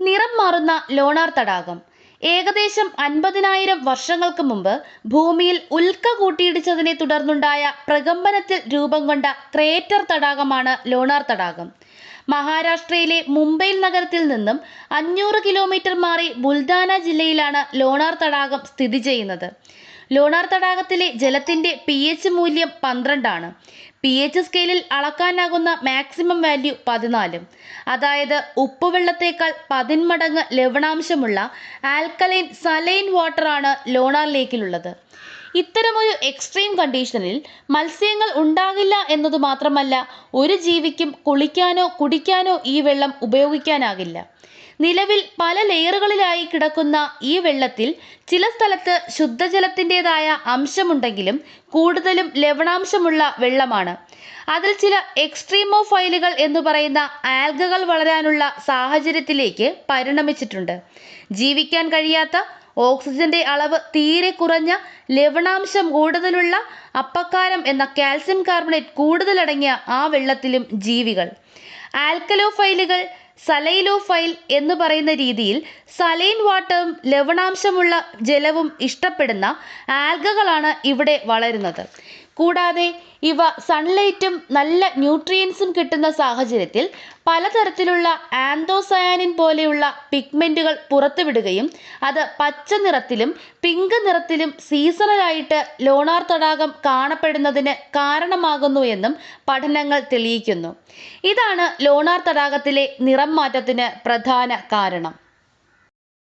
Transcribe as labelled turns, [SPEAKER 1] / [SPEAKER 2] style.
[SPEAKER 1] നിറം മാറുന്ന ലോണാർ തടാകം ഏകദേശം അൻപതിനായിരം വർഷങ്ങൾക്ക് മുമ്പ് ഭൂമിയിൽ ഉൽക്ക കൂട്ടിയിടിച്ചതിനെ തുടർന്നുണ്ടായ പ്രകമ്പനത്തിൽ രൂപം കൊണ്ട ക്രേറ്റർ തടാകമാണ് ലോണാർ തടാകം മഹാരാഷ്ട്രയിലെ മുംബൈ നഗരത്തിൽ നിന്നും അഞ്ഞൂറ് കിലോമീറ്റർ മാറി ബുൽദാന ജില്ലയിലാണ് ലോണാർ തടാകം സ്ഥിതി ചെയ്യുന്നത്. ലോണാർ തടാകത്തിലെ ജലത്തിന്റെ പി എച്ച് മൂല്യം പന്ത്രണ്ടാണ്. പി എച്ച് സ്കെയിലിൽ അളക്കാനാകുന്ന മാക്സിമം വാല്യൂ പതിനാലും. അതായത് ഉപ്പുവെള്ളത്തേക്കാൾ പതിന്മടങ്ങ് ലവണാംശമുള്ള ആൽക്കലൈൻ സലൈൻ വാട്ടറാണ് ലോണാർ ലേക്കിലുള്ളത് ഇത്തരമൊരു എക്സ്ട്രീം കണ്ടീഷനിൽ മത്സ്യങ്ങൾ ഉണ്ടാകില്ല എന്നത് മാത്രമല്ല ഒരു ജീവിക്കും കുളിക്കാനോ കുടിക്കാനോ ഈ വെള്ളം ഉപയോഗിക്കാനാകില്ല. നിലവിൽ പല ലെയറുകളിലായി കിടക്കുന്ന ഈ വെള്ളത്തിൽ ചില സ്ഥലത്ത് ശുദ്ധജലത്തിന്റെതായ അംശമുണ്ടെങ്കിലും കൂടുതലും ലവണാംശമുള്ള വെള്ളമാണ്. അതിൽ ചില എക്സ്ട്രീമോ ഫൈലുകൾ എന്ന് പറയുന്ന ആൽഗകൾ വളരാനുള്ള സാഹചര്യത്തിലേക്ക് പരിണമിച്ചിട്ടുണ്ട്. ജീവിക്കാൻ കഴിയാത്ത ഓക്സിജന്റെ അളവ് തീരെ കുറഞ്ഞ ലവണാംശം കൂടുതലുള്ള അപ്പക്കാരം എന്ന കാൽസ്യം കാർബണേറ്റ് കൂടുതലടങ്ങിയ ആ വെള്ളത്തിലും ജീവികൾ. ആൽക്കലോഫൈലുകൾ സലൈലോഫൈൽ എന്ന് പറയുന്ന രീതിയിൽ സലൈൻ വാട്ടറും ലവണാംശമുള്ള ജലവും ഇഷ്ടപ്പെടുന്ന ആൽഗകളാണ് ഇവിടെ വളരുന്നത്. കൂടാതെ ഇവ സൺലൈറ്റും നല്ല ന്യൂട്രിയൻസും കിട്ടുന്ന സാഹചര്യത്തിൽ പലതരത്തിലുള്ള ആന്തോസയാനിൻ പോലെയുള്ള പിഗ്മെന്റുകൾ പുറത്തുവിടുകയും അത് പച്ച നിറത്തിലും പിങ്ക് നിറത്തിലും സീസണലായിട്ട് ലോണാർ തടാകം കാണപ്പെടുന്നതിന് കാരണമാകുന്നു എന്നും പഠനങ്ങൾ തെളിയിക്കുന്നു. ഇതാണ് ലോണാർ തടാകത്തിലെ നിറം മാറ്റത്തിന് പ്രധാന കാരണം.